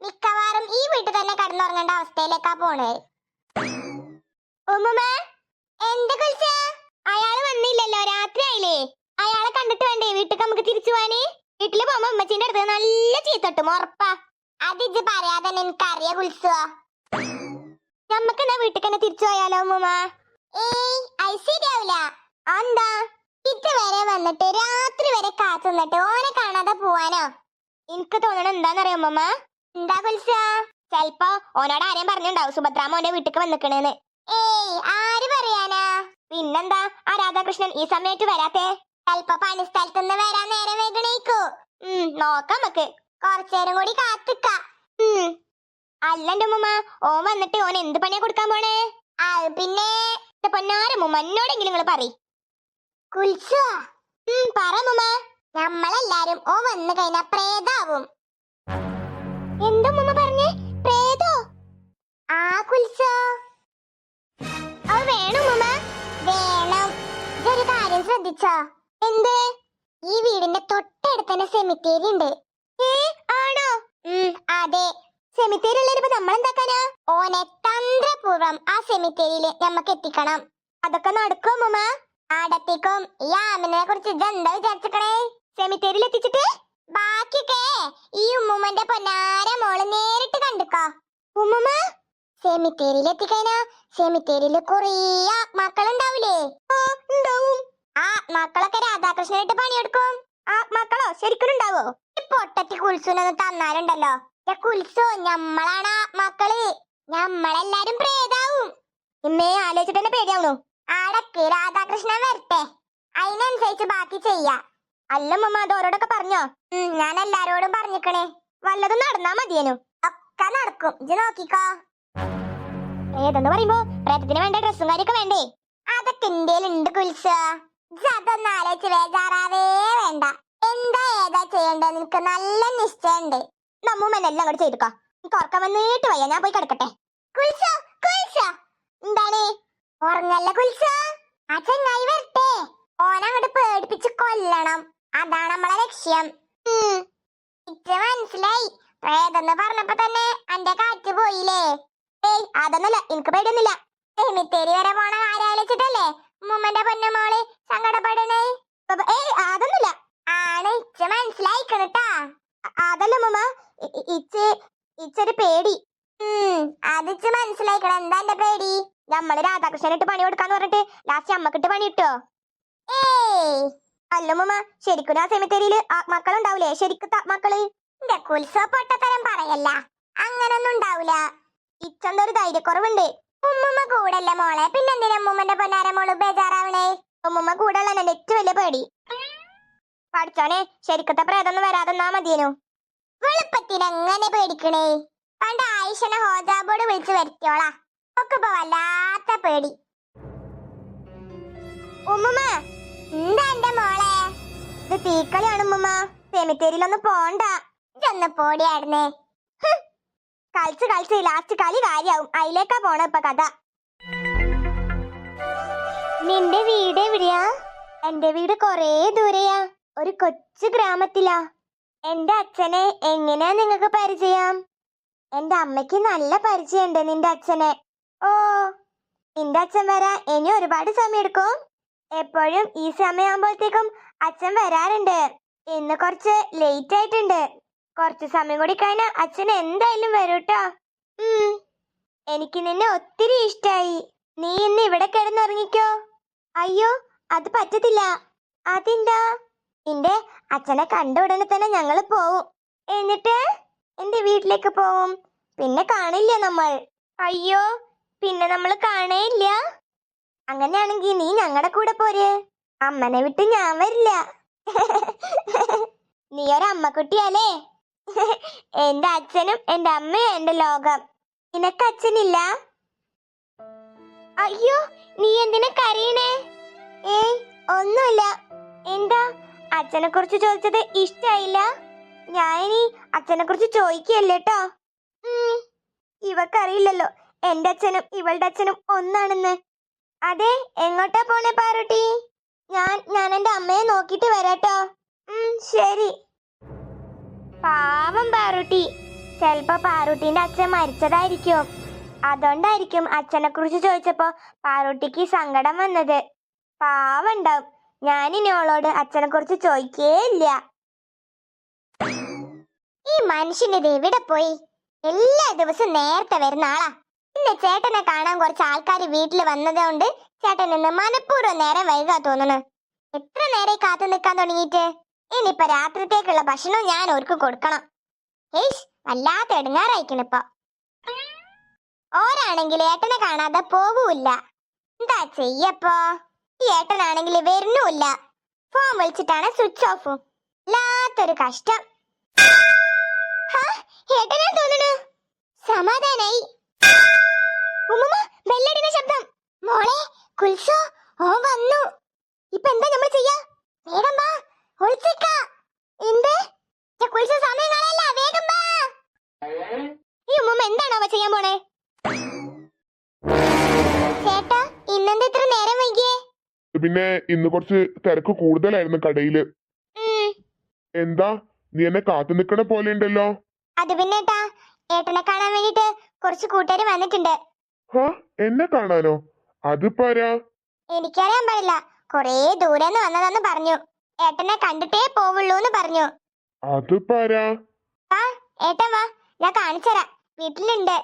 മിക്കവാറും ഈ വീട്ടിൽ തന്നെ കടന്നുറങ്ങേണ്ട അവസ്ഥയിലേക്കാ പോണേ. ഉമ്മുമ്മ എന്ത് കുൽസ അയാൾ വന്നില്ലല്ലോ രാത്രി ആയില്ലേ അയാളെ കണ്ടിട്ട് വേണ്ടേ വീട്ടിൽ നമുക്ക് തിരിച്ചു പോവാന്? വീട്ടിൽ പോകുമ്പോ ഉമ്മച്ചിന്റെ അടുത്ത് നല്ല ചീത്തട്ടും ഉറപ്പാ. അതിജ് പറയാതെ എനിക്കറിയ കുൽസുവ നമ്മക്ക് എന്നാ വീട്ടിൽ തന്നെ തിരിച്ചു പോയാലോ ഉമ്മുമ്മ? ഏയ് എന്താ ഇതുവരെ വന്നിട്ട് രാത്രി വരെ കാത്തു നിന്നിട്ട് ഓനെ കാണാതെ പോവാനോ? എനിക്ക് തോന്നണ എന്താന്നറിയോ അമ്മമ്മ? എന്താ കുൽസ ചെലപ്പോ ഓനോട് ആരെയും പറഞ്ഞിണ്ടാവും സുഭദ്രാമ ഓന്റെ വീട്ടിക്ക് വന്നിക്കണേന്ന്. ഏയ് ആര് പറയാനാ? പിന്നെന്താ ആ രാധാകൃഷ്ണൻ ഈ സമയത്ത് വരാത്തെ? ചെലപ്പോ പണി സ്ഥലത്ത് നിന്ന് വരാൻ നേരം വേഗണേക്കൂ ഉം നോക്കാം നമുക്ക് കൊറച്ചേരം കൂടി കാത്തിക്ക. ഉം. അല്ലന്റെ ഉമ്മ ഓൻ വന്നിട്ട് ഓൻ എന്ത് പണിയാ കൊടുക്കാൻ പോണേ? അത് പിന്നെ പൊന്നാരമ്മ എന്നോടെങ്കിലും നിങ്ങൾ പറ കുൽസ? ഉം പറ മുമ്മ നമ്മളെല്ലാരും ഓ വന്നു കഴിഞ്ഞാ പ്രേതാവും. എന്തോ മമ്മ പറഞ്ഞേ? പ്രേതോ? ആ കുൽസ? അത് വേണം മമ്മ വേണം. ഇതൊരു കാര്യം ശ്രദ്ധിച്ചോ? എന്ത്? ഈ വീടിന്റെ തൊട്ടടുത്ത് സെമിത്തേരി ഉണ്ട്. ഏ ആണോ? അതെ. സെമിത്തേരി ഉള്ളതിപ്പോ നമ്മൾ എന്താക്കാനാ ഓനെ തന്ത്രപൂർവം ആ സെമിത്തേരിയിൽ നമുക്ക് എത്തിക്കണം. അതൊക്കെ നടക്കുമോ മമ്മ ആടത്തേക്കും ഈ ആമിനെ കുറിച്ച് ഇതെന്താ വിചാരിച്ചിക്കണേ സെമിത്തേരിയിൽ എത്തിച്ചിട്ട് ബാക്കിയൊക്കെ ഈ ഉമ്മുമ്മന്റെ പൊന്നാര മോൾ നേരിട്ട് കണ്ടുക്കോ. ഉമ്മുമ്മ സെമിത്തേരിയിൽ എത്തിക്കഴിഞ്ഞാ കൊറേ ആത്മാക്കളുണ്ടാവില്ലേ ഓ ഉണ്ടാവും. ആത്മാക്കളൊക്കെ മക്കളൊക്കെ രാധാകൃഷ്ണനായിട്ട് പണിയെടുക്കും. ആത്മാക്കളോ മക്കളോ ശരിക്കും ഉണ്ടാവോ? ഈ പൊട്ടത്തി കുൽസുനൊന്ന് തന്നാലുണ്ടല്ലോ. കുൽസു ഞമ്മളാണ് ആത്മാക്കൾ. ഞമ്മളെല്ലാരും പ്രേതാവും ഇമ്മേ ആലോചിച്ചിട്ട് തന്നെ പേടിയാവണു. ആടക്ക് രാധാകൃഷ്ണൻ വരട്ടെ. അതിനനുസരിച്ച് ബാക്കി ചെയ്യാ. അല്ല മമ്മ അത് ഓരോടൊക്കെ പറഞ്ഞോ? ഞാൻ എല്ലാരോടും പറഞ്ഞിക്കണേ. വല്ലതും നടന്നാ മതിയേനു. ഒക്കെ നടക്കും. ഇത് നോക്കിക്കോ. ഏതെന്ന് പറയുമ്പോ? പ്രേതത്തിന് വേണ്ട ഡ്രസ്സും കാര്യൊക്കെ വേണ്ടേ? അതൊക്കെ ഇന്ത്യയിലുണ്ട് കുൽസ. അതൊന്നും ആലോചിച്ച് ബേജാറാവേ വേണ്ട. എന്താ ഏതാ ചെയ്യേണ്ടത്? നിനക്ക് നല്ല നിശ്ചയുണ്ട് നമ്മൂമ്മ എല്ലാം അങ്ങോട്ട് ചെയ്തുക്കോ. എനിക്ക് ഉറക്കം വന്നിട്ട് വയ്യ. ഞാൻ പോയി കിടക്കട്ടെ. കുൽസ കുൽസ. എന്താണ്? ഉറങ്ങല്ല കുൽസ? ആ ചങ്ങായി വരട്ടെ. ഓനങ്ങോട്ട് പേടിപ്പിച്ച് കൊല്ലണം. അതാണ് നമ്മളെ ലക്ഷ്യം. ഉം. മനസ്സിലായി. പ്രേതെന്ന് പറഞ്ഞപ്പോ തന്നെ അന്റെ കാറ്റ് പോയില്ലേ? ഏയ് അതൊന്നുമില്ല. എനിക്ക് പേടിയൊന്നുമില്ല. എമിത്തേരി വരെ പോണ ആരാലിച്ചിട്ടല്ലേ മുമ്മന്റെ പൊന്നു മോൾ സങ്കടപ്പെടണേ ഏയ് അതൊന്നുമില്ല. ആണ് ഇച്ച മനസ്സിലായിക്കണട്ടാ അതല്ല മുമ്മ ഇച്ച് ഇച്ചൊരു പേടി. അതിച്ച് മനസ്സിലായിക്കണം. എന്താ എന്റെ പേടി? നമ്മൾ രാധാകൃഷ്ണനിട്ട് പണി കൊടുക്കാന്ന് പറഞ്ഞിട്ട് ലാസ്റ്റ് അമ്മക്കിട്ട് പണി കിട്ടോ? ഏയ്. അല്ല മുമ്മ ശരിക്കും ആ സെമിത്തേരിയിൽ ആത്മാക്കളുണ്ടാവൂലേ ശരിക്കും ആത്മാക്കൾ എന്റെ കുൽസവ പൊട്ടത്തരം പറയല്ല. അങ്ങനൊന്നും ഉണ്ടാവൂല. ഇച്ചന്തൊരു ധൈര്യക്കുറവുണ്ട്. ഉമ്മുമ്മ കൂടല്ല മോളെ? പിന്നെന്തിനാ ഉമ്മുമ്മന്റെ പൊന്നാര മോൾ ബേജാറാവണേ? ഉമ്മുമ്മ കൂടെയുള്ള എന്റെ ഏറ്റവും വലിയ പേടി. പഠിച്ചോനെ ശരിക്കത്തെ പ്രേതൊന്നും വരാതെന്നാ മതിയനു. വെളുപ്പത്തിനെങ്ങനെ പേടിക്കണേ? പണ്ട് ആയിഷനെ ഹോജാബോട് വിളിച്ചു വരുത്തിയോളാ. ഒക്കെ വല്ലാത്ത പേടി. ഉമ്മുമ്മ എന്താ എന്റെ മോളെ? ഇത് തീക്കളിയാണ് ഉമ്മ സെമിത്തേരിയിലൊന്നും പോണ്ട. ഇതൊന്ന് പോടിയായിരുന്നേ. കളിച്ച് കളിച്ച് ലാസ്റ്റ് കളി കാര്യാവും. അതിലേക്കാ പോണ ഇപ്പൊ കഥ. നിന്റെ വീട് എവിടെയാ? എന്റെ വീട് കൊറേ ദൂരെയാ. ഒരു കൊച്ചു ഗ്രാമത്തിലാ. എന്റെ അച്ഛനെ എങ്ങനെയാ നിങ്ങക്ക് പരിചയം? എന്റെ അമ്മയ്ക്ക് നല്ല പരിചയമുണ്ട് നിന്റെ അച്ഛനെ. ഓ നിന്റെ അച്ഛൻ വരാൻ ഇനി ഒരുപാട് സമയം എടുക്കും എപ്പോഴും ഈ സമയമാകുമ്പോഴത്തേക്കും അച്ഛൻ വരാറുണ്ട്. ഇന്ന് കുറച്ച് ലേറ്റ് ആയിട്ടുണ്ട്. കുറച്ച് സമയം കൂടി കഴിഞ്ഞാൽ അച്ഛൻ എന്തായാലും വരൂട്ടോ. എനിക്ക് നിന്നെ ഒത്തിരി ഇഷ്ടായി. നീ ഇന്ന് ഇവിടെ കിടന്നുറങ്ങിക്കോ. അയ്യോ അത് പറ്റത്തില്ല. അതെന്താ? എന്റെ അച്ഛനെ കണ്ട ഉടനെ തന്നെ ഞങ്ങൾ പോവും. എന്നിട്ട്? എന്റെ വീട്ടിലേക്ക് പോവും. പിന്നെ കാണില്ല നമ്മൾ. അയ്യോ പിന്നെ നമ്മൾ കാണേയില്ല. അങ്ങനെയാണെങ്കിൽ നീ ഞങ്ങളുടെ കൂടെ പോരെ. അമ്മനെ വിട്ട് ഞാൻ വരില്ല. നീ ഒരു അമ്മക്കുട്ടിയല്ലേ എന്റെ അച്ഛനും എന്റെ അമ്മയും എന്റെ ലോകം. നിനക്ക് അച്ഛനില്ല? അയ്യോ നീ എന്തിനെ കരയണേ? ഏയ് ഒന്നുമില്ല. എന്താ? അച്ഛനെ കുറിച്ച് ചോദിച്ചത് ഇഷ്ടായില്ല? ഞാൻ ഇനി അച്ഛനെ കുറിച്ച് ചോദിക്കല്ലേ കേട്ടോ ഇവക്കറിയില്ലല്ലോ. എന്റെ അച്ഛനും ഇവളുടെ അച്ഛനും ഒന്നാണെന്ന്. അതെ എങ്ങോട്ടാ പോണേ പാറുട്ടി? ഞാൻ ഞാൻ എന്റെ അമ്മയെ നോക്കിട്ട് വരാട്ടോ. ശരി. പാവം പാറുട്ടി. ചെലപ്പോ പാറുട്ടിന്റെ അച്ഛൻ മരിച്ചതായിരിക്കും. അതുകൊണ്ടായിരിക്കും അച്ഛനെ കുറിച്ച് ചോദിച്ചപ്പോ പാറുട്ടിക്ക് സങ്കടം വന്നത്. പാവണ്ടാവും. ഞാനിനി അവളോട് അച്ഛനെ കുറിച്ച് ചോദിക്കേ ഇല്ല. ഈ മനുഷ്യന്റെ എവിടെ പോയി? എല്ലാ ദിവസവും നേരത്തെ വരുന്ന ആളാ. ഇന്ന് ചേട്ടനെ കാണാൻ കുറച്ച് ആൾക്കാർ വീട്ടിൽ വന്നതുകൊണ്ട് ചേട്ടൻ ഇന്ന് മനഃപൂർവം നേരം വൈകാ തോന്നുന്നു. എത്ര നേരെ കാത്തു നിൽക്കാൻ തുടങ്ങിയിട്ട്? ഇനിയിപ്പൊ രാത്രിത്തേക്കുള്ള ഭക്ഷണം ഞാൻ ഓർക്ക് കൊടുക്കണം. ഏയ് വല്ലാത്ത എടുങ്ങാറായിക്കണിപ്പോ ഓരാണെങ്കിൽ ഏട്ടനെ കാണാതെ പോകൂല്ല. എന്താ ചെയ്യപ്പോ ഈ ഏട്ടനാണെങ്കിൽ വരുന്നുമില്ല. Phone വിളിച്ചിട്ടാണ് switch ഓഫും. വല്ലാത്തൊരു കഷ്ടം. ഏട്ടനാ തോന്നുന്നു സമാധാനായി ഉമ്മുമ്മ ബെല്ലടിയുടെ ശബ്ദം മോളെ കുൽസോ ഓ വന്നു ഇപ്പൊ എന്താ നമ്മൾ ചെയ്യാ വേഗം വാ ഒളിച്ചേക്ക എന്ത് ഛെ, കുൽസോ സമയം കളയല്ല വേഗം വാ ഈ ഉമ്മുമ്മ എന്താണോ അവ ചെയ്യാൻ പോണേ? ചേട്ടാ ഇന്നെന്താ ഇത്ര നേരം വൈകിയേ? പിന്നെ ഇന്ന് കുറച്ച് തിരക്ക് കൂടുതലായിരുന്നു കടയിൽ. എന്താ? നീ എന്നെ കാത്തു നിക്കണ പോലെ ഉണ്ടല്ലോ. അത് പിന്നെ ഏട്ടാ ഏട്ടനെ കാണാൻ വേണ്ടിട്ട് കുറച്ച് കൂട്ടുകാർ വന്നിട്ടുണ്ട്. ഹാ എന്നെ കാണാനോ? അത് പാരാ എനിക്കറിയാൻ പാടില്ല. കൊറേ ദൂരെന്ന് വന്നതെന്ന് പറഞ്ഞു. ഏട്ടനെ കണ്ടിട്ടേ പോവുള്ളൂന്ന് പറഞ്ഞു. അത് ആ ഏട്ടൻ വാ ഞാൻ കാണിച്ചുതരാം വീട്ടിലുണ്ട്.